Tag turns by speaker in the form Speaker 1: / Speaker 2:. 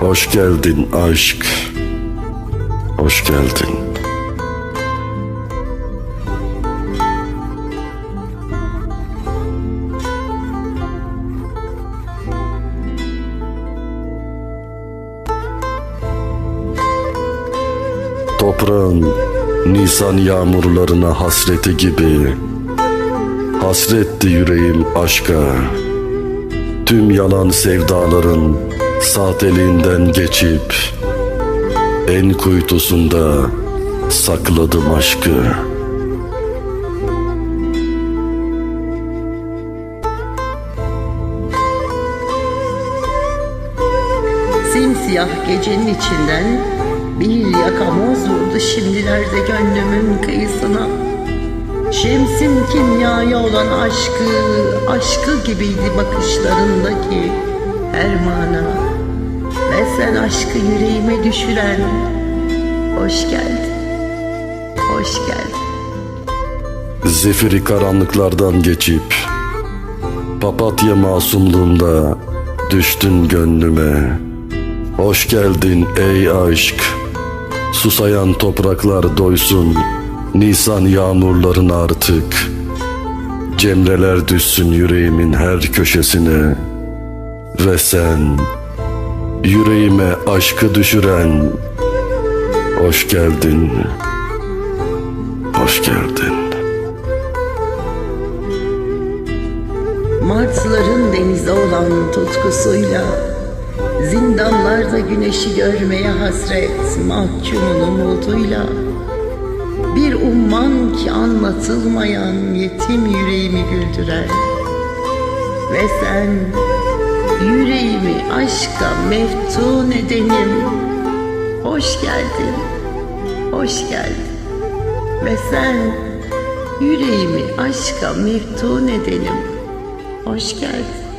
Speaker 1: Hoş geldin aşk. Hoş geldin. Toprağın Nisan yağmurlarına hasreti gibi Hasretti yüreğim aşka Tüm yalan sevdaların sahteliğinden geçip En kuytusunda sakladım aşkı
Speaker 2: Simsiyah gecenin içinden bir yakamoz vurdu şimdilerde gönlümün kıyısına. Kimyaya olan aşkı, aşkı gibiydi bakışlarındaki her mana. Ve sen aşkı yüreğime düşüren, hoş geldin, hoş geldin.
Speaker 1: Zifiri karanlıklardan geçip Papatya masumluğunda düştün gönlüme Hoş geldin ey aşk Susayan topraklar doysun Nisan yağmurların artık Cemreler düşsün yüreğimin her köşesine Ve sen Yüreğime aşkı düşüren Hoş geldin Hoş geldin.
Speaker 2: Martıların denize olan tutkusuyla Zindanlarda güneşi görmeye hasret mahkumun umuduyla Bir umman ki anlatılmayan yetim yüreğimi güldüren Ve sen yüreğimi aşka meftun edenim Hoş geldin, hoş geldin. Ve sen yüreğimi aşka meftun edenim Hoş geldin.